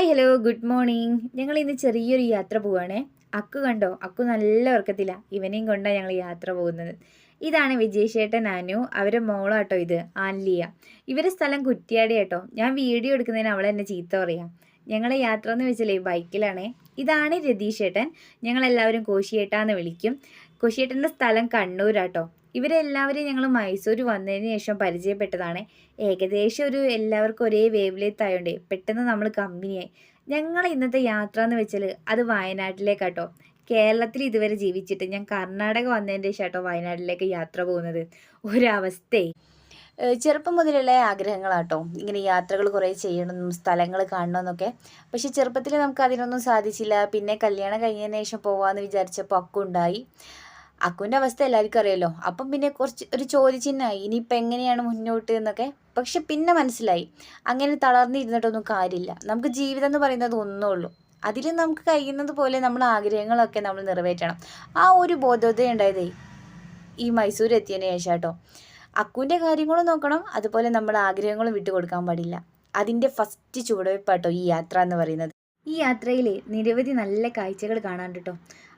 Hi hello good morning ഞങ്ങൾ ഇന്ന് ചെറിയൊരു യാത്ര പോവുകയാണേ അക്കു കണ്ടോ? അക്കു നല്ല ഉറക്കത്തില്ല ഇവനെയും കൊണ്ടാണ് ഞങ്ങൾ യാത്ര പോകുന്നത്. ഇതാണ് വിജയശേട്ടൻ അനു. അവരെ മോളാട്ടോ ഇത് ആൻലിയ. ഇവരുടെ സ്ഥലം കുറ്റിയാടി കേട്ടോ ഞാൻ വീഡിയോ എടുക്കുന്നതിന് അവളെ എന്നെ ചീത്ത പറയാം. ഞങ്ങളെ യാത്ര എന്ന് വെച്ചാലേ ബൈക്കിലാണേ. ഇതാണ് രതീഷേട്ടൻ ഞങ്ങളെല്ലാവരും കോശിയേട്ടാന്ന് വിളിക്കും. കോശിയേട്ടന്റെ സ്ഥലം കണ്ണൂരാട്ടോ. ഇവരെല്ലാവരെയും ഞങ്ങൾ മൈസൂർ വന്നതിന് ശേഷം പരിചയപ്പെട്ടതാണ്. ഏകദേശം ഒരു എല്ലാവർക്കും ഒരേ വേവ് ലെങ്ത് ആയതുകൊണ്ട് പെട്ടെന്ന് നമ്മൾ കമ്പനിയായി. ഞങ്ങൾ ഇന്നത്തെ യാത്ര എന്ന് വെച്ചാൽ അത് വയനാട്ടിലേക്കാട്ടോ. കേരളത്തിൽ ഇതുവരെ ജീവിച്ചിട്ട് ഞാൻ കർണാടക വന്നതിന്റെ ശേഷം വയനാട്ടിലേക്ക് യാത്ര പോകുന്നത്. ഒരവസ്ഥയെ ചെറുപ്പം മുതലുള്ള ആഗ്രഹങ്ങളാട്ടോ. ഇങ്ങനെ യാത്രകൾ കുറേ ചെയ്യണമെന്നും സ്ഥലങ്ങൾ കാണണമെന്നൊക്കെ. പക്ഷെ ചെറുപ്പത്തിൽ നമുക്ക് അതിനൊന്നും സാധിച്ചില്ല. പിന്നെ കല്യാണം കഴിഞ്ഞതിന് ശേഷം പോവാമെന്ന് വിചാരിച്ചപ്പോൾ അക്കുണ്ടായി അക്കുവിന്റെ അവസ്ഥ എല്ലാവർക്കും അറിയാലോ. അപ്പം പിന്നെ കുറച്ച് ഒരു ചോദ്യചിഹ്നമായി ഇനിയിപ്പോൾ എങ്ങനെയാണ് മുന്നോട്ട് എന്നൊക്കെ. പക്ഷെ പിന്നെ മനസ്സിലായി. അങ്ങനെ തളർന്നിരുന്നിട്ടൊന്നും കാര്യമില്ല. നമുക്ക് ജീവിതം എന്ന് പറയുന്നത് ഒന്നേ ഉള്ളൂ. അതിൽ നമുക്ക് കഴിയുന്നത് പോലെ നമ്മൾ ആഗ്രഹങ്ങളൊക്കെ നമ്മൾ നിറവേറ്റണം. ആ ഒരു ബോധോദയം ഉണ്ടായതേ ഈ മൈസൂർ എത്തിയതിന് ശേഷം കേട്ടോ. അക്കുവിന്റെ കാര്യങ്ങളും നോക്കണം. അതുപോലെ നമ്മുടെ ആഗ്രഹങ്ങളും വിട്ടു കൊടുക്കാൻ പാടില്ല. അതിന്റെ ഫസ്റ്റ് ചുവടുവയ്പ്പാട്ടോ ഈ യാത്ര എന്ന് പറയുന്നത്. ഈ യാത്രയിൽ നിരവധി നല്ല കാഴ്ചകൾ കാണാൻ കേട്ടോ.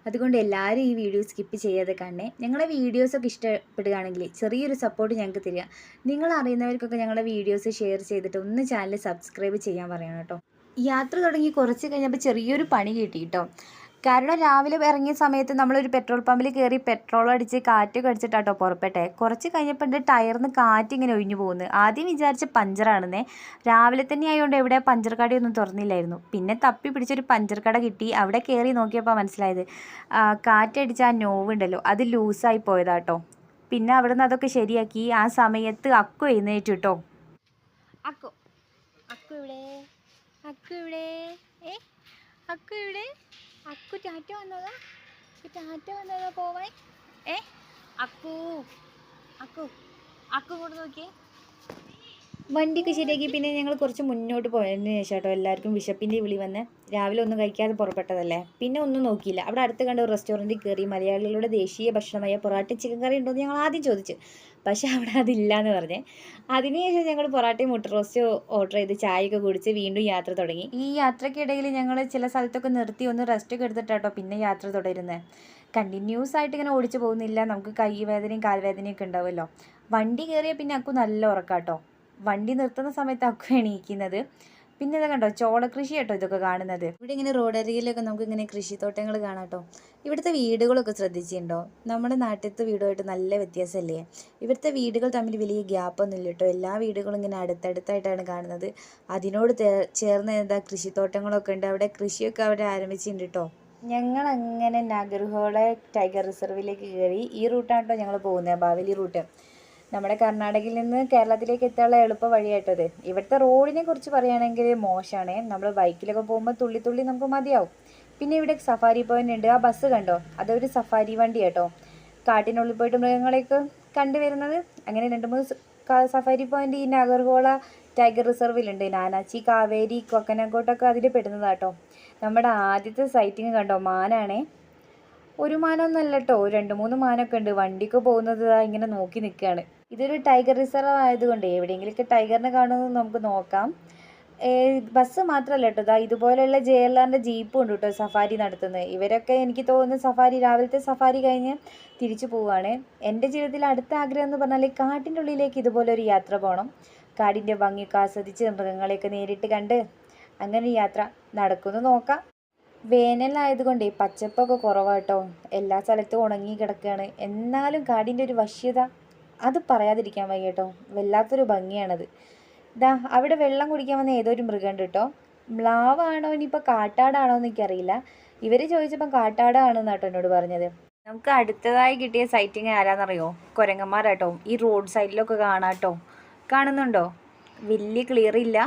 അതുകൊണ്ട് എല്ലാവരും ഈ വീഡിയോ സ്കിപ്പ് ചെയ്യാതെ കാണണേ. ഞങ്ങളെ വീഡിയോസൊക്കെ ഇഷ്ടപ്പെടുകയാണെങ്കിൽ ചെറിയൊരു സപ്പോർട്ട് ഞങ്ങൾക്ക് തരിക. നിങ്ങൾ അറിയുന്നവർക്കൊക്കെ ഞങ്ങളുടെ വീഡിയോസ് ഷെയർ ചെയ്തിട്ട് ഒന്ന് ചാനൽ സബ്സ്ക്രൈബ് ചെയ്യാൻ പറയണം കേട്ടോ. യാത്ര തുടങ്ങി കുറച്ച് കഴിഞ്ഞപ്പോൾ ചെറിയൊരു പണി കിട്ടി കേട്ടോ. കാരണം രാവിലെ ഇറങ്ങിയ സമയത്ത് നമ്മളൊരു പെട്രോൾ പമ്പിൽ കയറി പെട്രോൾ അടിച്ച് കാറ്റൊക്കെ അടിച്ചിട്ടാട്ടോ പുറപ്പെട്ടെ. കുറച്ച് കഴിഞ്ഞപ്പോൾ എന്റെ ടയറിന്ന് കാറ്റ് ഇങ്ങനെ ഒഴിഞ്ഞു പോകുന്നു. ആദ്യം വിചാരിച്ച പഞ്ചറാണെന്നേ രാവിലെ തന്നെ ആയതുകൊണ്ട് എവിടെ പഞ്ചർ കടയൊന്നും തുറന്നില്ലായിരുന്നു. പിന്നെ തപ്പി പിടിച്ചൊരു പഞ്ചർ കട കിട്ടി. അവിടെ കയറി നോക്കിയപ്പോൾ മനസ്സിലായത് കാറ്റടിച്ച ആ നോവുണ്ടല്ലോ അത് ലൂസായി പോയതാട്ടോ. പിന്നെ അവിടെ നിന്ന് അതൊക്കെ ശരിയാക്കി. ആ സമയത്ത് അക്കു എഴുന്നേറ്റു കേട്ടോ അക്കു അക്കു ഇവിടെ അക്കു ഇവിടെ ഏ അക്കു ഇവിടെ അക്കു ടാറ്റ വന്നതാ? ടാറ്റ വന്നതാ പോവാൻ? ഏ? അക്കു. അക്കു. അക്കു കൂടെ നോക്കിയേ. വണ്ടിയൊക്കെ ശരിയാക്കി പിന്നെ ഞങ്ങൾ കുറച്ച് മുന്നോട്ട് പോയതിന് ശേഷം കേട്ടോ എല്ലാവർക്കും വിശപ്പിന്റെ വിളി വന്ന്. രാവിലെ ഒന്നും കഴിക്കാതെ പുറപ്പെട്ടതല്ലേ? പിന്നെ ഒന്നും നോക്കിയില്ല. അവിടെ അടുത്ത് കണ്ട ഒരു റെസ്റ്റോറന്റിൽ കയറി മലയാളികളുടെ ദേശീയ ഭക്ഷണമായ പൊറാട്ട ചിക്കൻ കറി ഉണ്ടോ എന്ന് ഞങ്ങൾ ആദ്യം ചോദിച്ചു. പക്ഷെ അവിടെ അതില്ല എന്ന് പറഞ്ഞേ അതിനുശേഷം ഞങ്ങൾ പൊറാട്ടയും മുട്ട റോസ്റ്റോ ഓർഡർ ചെയ്ത് ചായയൊക്കെ കുടിച്ച് വീണ്ടും യാത്ര തുടങ്ങി. ഈ യാത്രക്കിടയിൽ ഞങ്ങൾ ചില സ്ഥലത്തൊക്കെ നിർത്തി ഒന്ന് റെസ്റ്റ് ഒക്കെ എടുത്തിട്ടാട്ടോ പിന്നെ യാത്ര തുടരുന്നത് കണ്ടിന്യൂസ് ആയിട്ട് ഇങ്ങനെ ഓടിച്ചു പോകുന്നില്ല. നമുക്ക് കൈ വേദനയും കാൽവേദനയും ഒക്കെ ഉണ്ടാവുമല്ലോ. വണ്ടി കയറിയാൽ പിന്നെ അക്കു നല്ല ഉറക്കാട്ടോ. വണ്ടി നിർത്തുന്ന സമയത്ത് അക്കു എണീക്കുന്നത്. പിന്നെ ഇത് കണ്ടോ? ചോളകൃഷി കേട്ടോ ഇതൊക്കെ കാണുന്നത്. ഇവിടെ ഇങ്ങനെ റോഡരികിലൊക്കെ നമുക്ക് ഇങ്ങനെ കൃഷിത്തോട്ടങ്ങൾ കാണാം കേട്ടോ. ഇവിടുത്തെ വീടുകളൊക്കെ ശ്രദ്ധിച്ചിട്ടുണ്ടോ? നമ്മുടെ നാട്ടിലത്തെ വീടുമായിട്ട് നല്ല വ്യത്യാസമല്ലേ? ഇവിടുത്തെ വീടുകൾ തമ്മിൽ വലിയ ഗ്യാപ്പൊന്നും ഇല്ല കേട്ടോ. എല്ലാ വീടുകളും ഇങ്ങനെ അടുത്തടുത്തായിട്ടാണ് കാണുന്നത്. അതിനോട് ചേർന്ന് എന്താ കൃഷിത്തോട്ടങ്ങളൊക്കെ ഉണ്ട്. അവിടെ കൃഷിയൊക്കെ അവിടെ ആരംഭിച്ചിട്ടുണ്ട് കേട്ടോ. ഞങ്ങൾ അങ്ങനെ നാഗർഹോള ടൈഗർ റിസർവിലേക്ക് കയറി ഈ റൂട്ടാണ് കേട്ടോ ഞങ്ങൾ പോകുന്നത്. ബാവലി റൂട്ട്. നമ്മുടെ കർണാടകയിൽ നിന്ന് കേരളത്തിലേക്ക് എത്താനുള്ള എളുപ്പ വഴിയായിട്ടത്. ഇവിടുത്തെ റോഡിനെ കുറിച്ച് പറയുകയാണെങ്കിൽ മോശമാണ്. നമ്മൾ ബൈക്കിലൊക്കെ പോകുമ്പോൾ തുള്ളി തുള്ളി നമുക്ക് മതിയാവും. പിന്നെ ഇവിടെ സഫാരി പോയിന്റ് ഉണ്ട്. ആ ബസ് കണ്ടോ? അതൊരു സഫാരി വണ്ടി കേട്ടോ കാട്ടിനുള്ളിൽ പോയിട്ട് മൃഗങ്ങളെയൊക്കെ കണ്ടുവരുന്നത് അങ്ങനെ രണ്ട് മൂന്ന് സഫാരി പോയിന്റ് ഈ നാഗർഹോള ടൈഗർ റിസർവിലുണ്ട് നാനാച്ചി കാവേരി കൊക്കനക്കോട്ടൊക്കെ അതിൽ പെടുന്നതാട്ടോ. നമ്മുടെ ആദ്യത്തെ സൈറ്റിങ് കണ്ടോ? മാനാണേ. ഒരു മാനമൊന്നുമല്ല കേട്ടോ രണ്ട് മൂന്ന് മാനൊക്കെ ഉണ്ട്. വണ്ടിക്ക് പോകുന്നത് ഇങ്ങനെ നോക്കി നിൽക്കുകയാണ് ഇതൊരു ടൈഗർ റിസർവ് ആയതുകൊണ്ട് എവിടെയെങ്കിലുമൊക്കെ ടൈഗറിനെ കാണുമെന്ന് നമുക്ക് നോക്കാം. ബസ് മാത്രമല്ല കേട്ടോ ഇതാ ഇതുപോലെയുള്ള ജെ എൽ ആറിന്റെ ജീപ്പും ഉണ്ട് കേട്ടോ സഫാരി നടത്തുന്നത് ഇവരൊക്കെ എനിക്ക് തോന്നുന്നു സഫാരി രാവിലത്തെ സഫാരി കഴിഞ്ഞ് തിരിച്ചു പോവുകയാണ് എന്റെ ജീവിതത്തിൽ അടുത്ത ആഗ്രഹം എന്ന് പറഞ്ഞാൽ കാട്ടിന്റെ ഉള്ളിലേക്ക് ഇതുപോലെ ഒരു യാത്ര പോകണം കാടിന്റെ ഭംഗിയൊക്കെ ആസ്വദിച്ച് മൃഗങ്ങളെയൊക്കെ നേരിട്ട് കണ്ട് അങ്ങനെ യാത്ര നടക്കുമെന്ന് നോക്കാം. വേനലായതുകൊണ്ട് പച്ചപ്പൊക്കെ കുറവാട്ടോ എല്ലാ സ്ഥലത്തും ഉണങ്ങി കിടക്കുകയാണ് എന്നാലും കാടിന്റെ ഒരു വശ്യത അത് പറയാതിരിക്കാൻ വയ്യ കേട്ടോ വല്ലാത്തൊരു ഭംഗിയാണത്. ദാ അവിടെ വെള്ളം കുടിക്കാൻ വന്ന ഏതോ ഒരു മൃഗമുണ്ട് കേട്ടോ മ്ലാവാണോ ഇനിയിപ്പോൾ കാട്ടാടാണോ എന്ന് എനിക്കറിയില്ല. ഇവർ ചോദിച്ചപ്പം കാട്ടാടാണെന്ന് കേട്ടോ എന്നോട് പറഞ്ഞത്. നമുക്ക് അടുത്തതായി കിട്ടിയ സൈറ്റിങ് ആരാന്നറിയോ? കുരങ്ങന്മാരാട്ടോ. ഈ റോഡ് സൈഡിലൊക്കെ കാണാട്ടോ. കാണുന്നുണ്ടോ? വലിയ ക്ലിയർ ഇല്ല.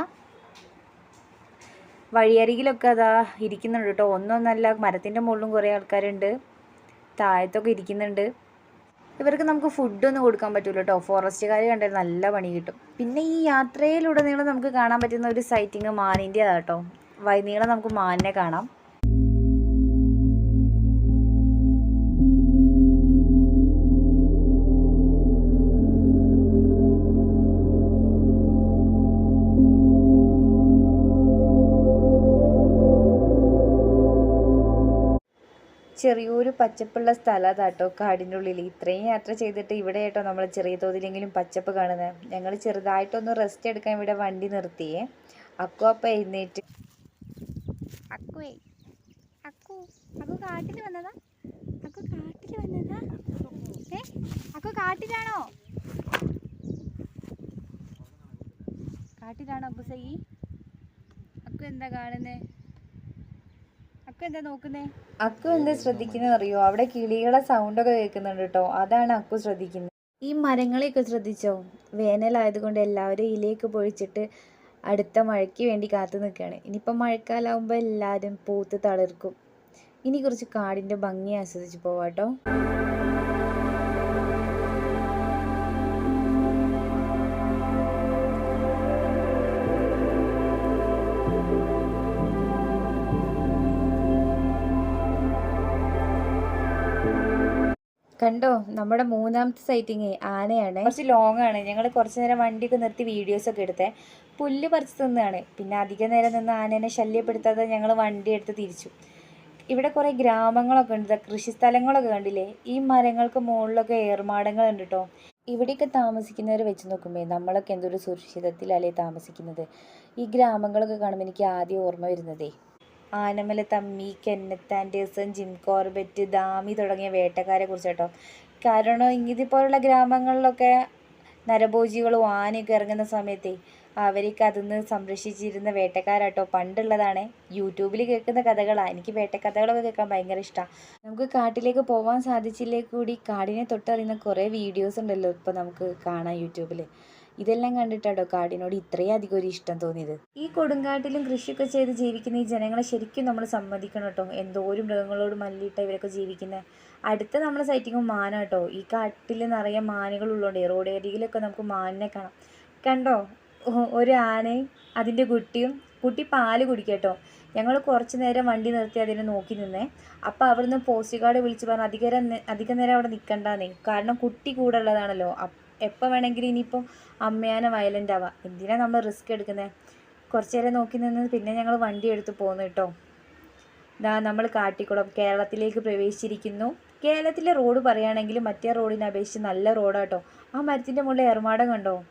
വഴിയരികിലൊക്കെ അതാ ഇരിക്കുന്നുണ്ട് കേട്ടോ ഒന്നൊന്നല്ല മരത്തിന്റെ മുകളിലും കുറേ ആൾക്കാരുണ്ട്. താഴത്തൊക്കെ ഇരിക്കുന്നുണ്ട്. ഇവർക്ക് നമുക്ക് ഫുഡൊന്നും കൊടുക്കാൻ പറ്റില്ല കേട്ടോ ഫോറസ്റ്റുകാർ കണ്ടാൽ നല്ല പണി കിട്ടും. പിന്നെ ഈ യാത്രയിലുടനീളം നമുക്ക് കാണാൻ പറ്റുന്ന ഒരു സൈറ്റിങ് മാനിന്റെ കേട്ടോ വൈകുന്നേരം നമുക്ക് മാനിനെ കാണാം. ചെറിയൊരു പച്ചപ്പുള്ള സ്ഥലമാണ് കേട്ടോ കാടിന്റെ ഉള്ളിൽ ഇത്രയും യാത്ര ചെയ്തിട്ട് ഇവിടെ കേട്ടോ നമ്മൾ ചെറിയ തോതിലെങ്കിലും പച്ചപ്പ് കാണുന്നത് ഞങ്ങൾ ചെറുതായിട്ടൊന്ന് റെസ്റ്റ് എടുക്കാൻ ഇവിടെ വണ്ടി നിർത്തിയേ അക്കു അപ്പം എഴുന്നേറ്റ്. അക്കുവേ. അക്കു അക്കു കാട്ടിൽ അക്കു കാട്ടിൽ അക്കു കാട്ടിലാണോ? കാട്ടിലാണോ അപ്പു അക്കു എന്താ കാണുന്നേ? അക്കു എന്താ നോക്കുന്നേ? അക്കു എന്താ ശ്രദ്ധിക്കുന്നത് അറിയോ? അവിടെ കിളികളെ സൗണ്ട് ഒക്കെ കേൾക്കുന്നുണ്ട് കേട്ടോ അതാണ് അക്കു ശ്രദ്ധിക്കുന്നത് ഈ മരങ്ങളെയൊക്കെ ശ്രദ്ധിച്ചോ? വേനലായതുകൊണ്ട് എല്ലാവരും ഇലയൊക്കെ പൊഴിച്ചിട്ട് അടുത്ത മഴയ്ക്ക് വേണ്ടി കാത്തു നിൽക്കുകയാണ്. ഇനിയിപ്പോൾ മഴക്കാലാവുമ്പോൾ എല്ലാവരും പൂത്ത് തളിർക്കും. ഇനി കുറച്ച് കാടിന്റെ ഭംഗി ആസ്വദിച്ച് പോവാട്ടോ. കണ്ടോ? നമ്മുടെ മൂന്നാമത്തെ സൈറ്റിങ് ആനയാണ്. കുറച്ച് ലോങ് ആണ്. ഞങ്ങൾ കുറച്ച് നേരം വണ്ടിയൊക്കെ നിർത്തി വീഡിയോസ് ഒക്കെ എടുത്തേ. പുല്ല് പറിച്ച് തിന്നാണ്. പിന്നെ അധിക നേരം നിന്ന് ആനേനെ ശല്യപ്പെടുത്താതെ ഞങ്ങൾ വണ്ടി എടുത്ത് തിരിച്ചു. ഇവിടെ കുറേ ഗ്രാമങ്ങളൊക്കെ ഉണ്ട്. കൃഷി സ്ഥലങ്ങളൊക്കെ കണ്ടില്ലേ? ഈ മരങ്ങൾക്ക് മുകളിലൊക്കെ ഏർമാടങ്ങൾ ഉണ്ട് കേട്ടോ ഇവിടെയൊക്കെ താമസിക്കുന്നവരെ വെച്ച് നോക്കുമ്പോൾ നമ്മളൊക്കെ എന്തൊരു സുരക്ഷിതത്തിലല്ലേ താമസിക്കുന്നത്? ഈ ഗ്രാമങ്ങളൊക്കെ കാണുമ്പോൾ എനിക്ക് ആദ്യം ഓർമ്മ വരുന്നതേ ആനമല തമ്മി കെന്നത്ത് ആൻഡേഴ്സൺ ജിം കോർബറ്റ് ദാമി തുടങ്ങിയ വേട്ടക്കാരെ കുറിച്ച് കേട്ടോ കാരണം ഇതുപോലുള്ള ഗ്രാമങ്ങളിലൊക്കെ നരഭോജികളും ആനയൊക്കെ ഇറങ്ങുന്ന സമയത്തെ അവർക്ക് അതിന്ന് സംരക്ഷിച്ചിരുന്ന വേട്ടക്കാരാട്ടോ. പണ്ടുള്ളതാണ്. യൂട്യൂബിൽ കേൾക്കുന്ന കഥകളാണ് എനിക്ക് വേട്ടക്കഥകളൊക്കെ കേൾക്കാൻ ഭയങ്കര ഇഷ്ടമാണ് നമുക്ക് കാട്ടിലേക്ക് പോകാൻ സാധിച്ചില്ലേ കൂടി? കാടിനെ തൊട്ടറിയുന്ന കുറേ വീഡിയോസ് ഉണ്ടല്ലോ ഇപ്പോൾ നമുക്ക് കാണാം യൂട്യൂബിൽ ഇതെല്ലാം കണ്ടിട്ടാട്ടോ കാടിനോട് ഇത്രയും അധികം ഒരു ഇഷ്ടം തോന്നിയത്. ഈ കൊടുങ്കാട്ടിലും കൃഷിയൊക്കെ ചെയ്ത് ജീവിക്കുന്ന ഈ ജനങ്ങളെ ശരിക്കും നമ്മൾ സമ്മതിക്കണം കേട്ടോ. ഒരു മൃഗങ്ങളോട് മല്ലിട്ട ഇവരൊക്കെ ജീവിക്കുന്നത് അടുത്ത നമ്മളെ സൈറ്റിങ്ങും മാന കേട്ടോ. ഈ കാട്ടിൽ നിറയെ മാനുകൾ ഉള്ളതുകൊണ്ട് റോഡ് ഏരിയയിലൊക്കെ നമുക്ക് മാനിനെ കാണാം. കണ്ടോ? ഒരു ആനയും അതിന്റെ കുട്ടിയും കുട്ടി പാൽ കുടിക്കട്ടോ ഞങ്ങൾ കുറച്ച് നേരം വണ്ടി നിർത്തി അതിനെ നോക്കി നിന്നേ. അപ്പോൾ അവിടുന്ന് പോസ്റ്റ് ഗാർഡ് വിളിച്ച് പറഞ്ഞു അധികം നേരം നേരം അവിടെ നിൽക്കണ്ടെന്നേ കാരണം കുട്ടി കൂടെ ഉള്ളതാണല്ലോ. എപ്പോൾ വേണമെങ്കിലും ഇനിയിപ്പോൾ അമ്മയാനെ വയലന്റ് ആവാം. എന്തിനാണ് നമ്മൾ റിസ്ക് എടുക്കുന്നത് കുറച്ച് നേരം നോക്കി നിന്ന് പിന്നെ ഞങ്ങൾ വണ്ടി എടുത്ത് പോന്നു കേട്ടോ. ഇതാ നമ്മൾ കാട്ടിക്കുളം കേരളത്തിലേക്ക് പ്രവേശിച്ചിരിക്കുന്നു. കേരളത്തിലെ റോഡ് പറയുകയാണെങ്കിൽ മറ്റേ റോഡിനെ അപേക്ഷിച്ച് നല്ല റോഡാട്ടോ ആ മരത്തിന്റെ മുകളിൽ ഏർമാടം കണ്ടോ?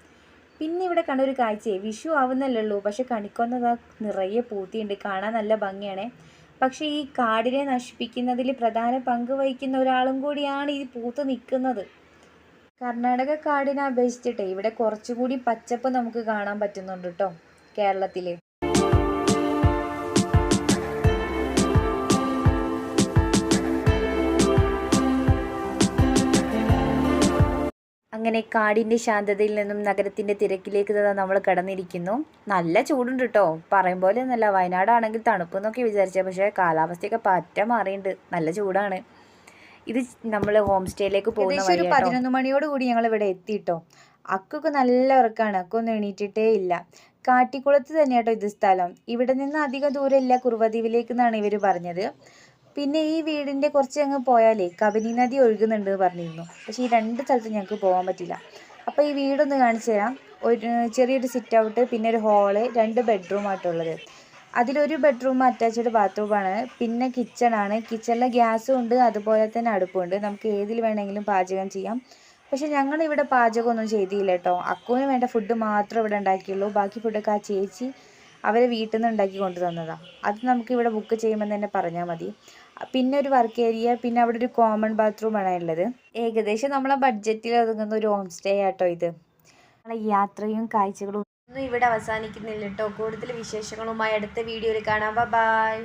പിന്നെ ഇവിടെ കണ്ട ഒരു കാഴ്ചയെ വിഷു ആവുന്നല്ലേ ഉള്ളൂ പക്ഷെ കണിക്കൊന്നതാ നിറയെ പൂത്തിയുണ്ട്. കാണാൻ നല്ല ഭംഗിയാണേ. പക്ഷേ ഈ കാടിനെ നശിപ്പിക്കുന്നതിൽ പ്രധാന പങ്ക് വഹിക്കുന്ന ഒരാളും കൂടിയാണ് ഈ പൂത്ത് നിൽക്കുന്നത്. കർണാടക കാടിനെ അപേക്ഷിച്ചിട്ട് ഇവിടെ കുറച്ചുകൂടി പച്ചപ്പ് നമുക്ക് കാണാൻ പറ്റുന്നുണ്ട് കേട്ടോ കേരളത്തിൽ അങ്ങനെ കാടിന്റെ ശാന്തതയിൽ നിന്നും നഗരത്തിന്റെ തിരക്കിലേക്ക് തന്നെ നമ്മൾ കടന്നിരിക്കുന്നു. നല്ല ചൂടുണ്ട് കേട്ടോ പറയും പോലെ ഒന്നല്ല വയനാടാണെങ്കിൽ തണുപ്പ് എന്നൊക്കെ വിചാരിച്ച പക്ഷേ കാലാവസ്ഥയൊക്കെ പറ്റ മാറിയിട്ടുണ്ട് നല്ല ചൂടാണ്. ഇത് നമ്മൾ ഹോം സ്റ്റേയിലേക്ക് പോകുന്ന ഒരു പതിനൊന്ന് മണിയോട് കൂടി ഞങ്ങൾ ഇവിടെ എത്തിയിട്ടോ അക്കൊക്കെ നല്ല ഉറക്കാണ്. അക്കൊന്നും എണീറ്റിട്ടേ ഇല്ല. കാട്ടിക്കുളത്ത് തന്നെയാട്ടോ ഇത് സ്ഥലം. ഇവിടെ നിന്ന് അധികം ദൂരമില്ല കുറുവദ്വീപിലേക്ക് എന്നാണ് ഇവർ പറഞ്ഞത്. പിന്നെ ഈ വീടിന്റെ കുറച്ച് അങ്ങ് പോയാലേ കബനി നദി ഒഴുകുന്നുണ്ട് പറഞ്ഞിരുന്നു. പക്ഷേ ഈ രണ്ട് സ്ഥലത്തും ഞങ്ങൾക്ക് പോകാൻ പറ്റില്ല. അപ്പോൾ ഈ വീടൊന്ന് കാണിച്ചു തരാം. ഒരു ചെറിയൊരു സിറ്റ് ഔട്ട് പിന്നെ ഒരു ഹാൾ രണ്ട് ബെഡ്റൂം ആയിട്ടുള്ളത്. അതിലൊരു ബെഡ്റൂം അറ്റാച്ച്ഡ് ബാത്റൂമാണ് പിന്നെ കിച്ചണാണ് കിച്ചണിൽ ഗ്യാസും ഉണ്ട്. അതുപോലെ തന്നെ അടുപ്പുണ്ട്. നമുക്ക് ഏതിൽ വേണമെങ്കിലും പാചകം ചെയ്യാം. പക്ഷെ ഞങ്ങൾ ഇവിടെ പാചകമൊന്നും ചെയ്തില്ല കേട്ടോ. അക്കുവിന് വേണ്ട ഫുഡ് മാത്രമേ ഇവിടെ ഉണ്ടാക്കിയുള്ളൂ. ബാക്കി ഫുഡൊക്കെ ആ ചേച്ചി അവരെ വീട്ടിൽ നിന്ന് ഉണ്ടാക്കി കൊണ്ടു തന്നതാണ് അത് നമുക്ക് ഇവിടെ ബുക്ക് ചെയ്യുമ്പോൾ തന്നെ പറഞ്ഞാൽ മതി. പിന്നെ ഒരു വർക്ക് ഏരിയ പിന്നെ അവിടെ ഒരു കോമൺ ബാത്റൂമാണ് ഉള്ളത്. ഏകദേശം നമ്മളെ ബഡ്ജറ്റിൽ ഒതുങ്ങുന്ന ഒരു ഹോം സ്റ്റേ ആട്ടോ ഇത്. നമ്മളെ യാത്രയും കാഴ്ചകളും ഒന്നും ഇവിടെ അവസാനിക്കുന്നില്ല കേട്ടോ കൂടുതൽ വിശേഷങ്ങളുമായി അടുത്ത വീഡിയോയിൽ കാണാം. ബൈ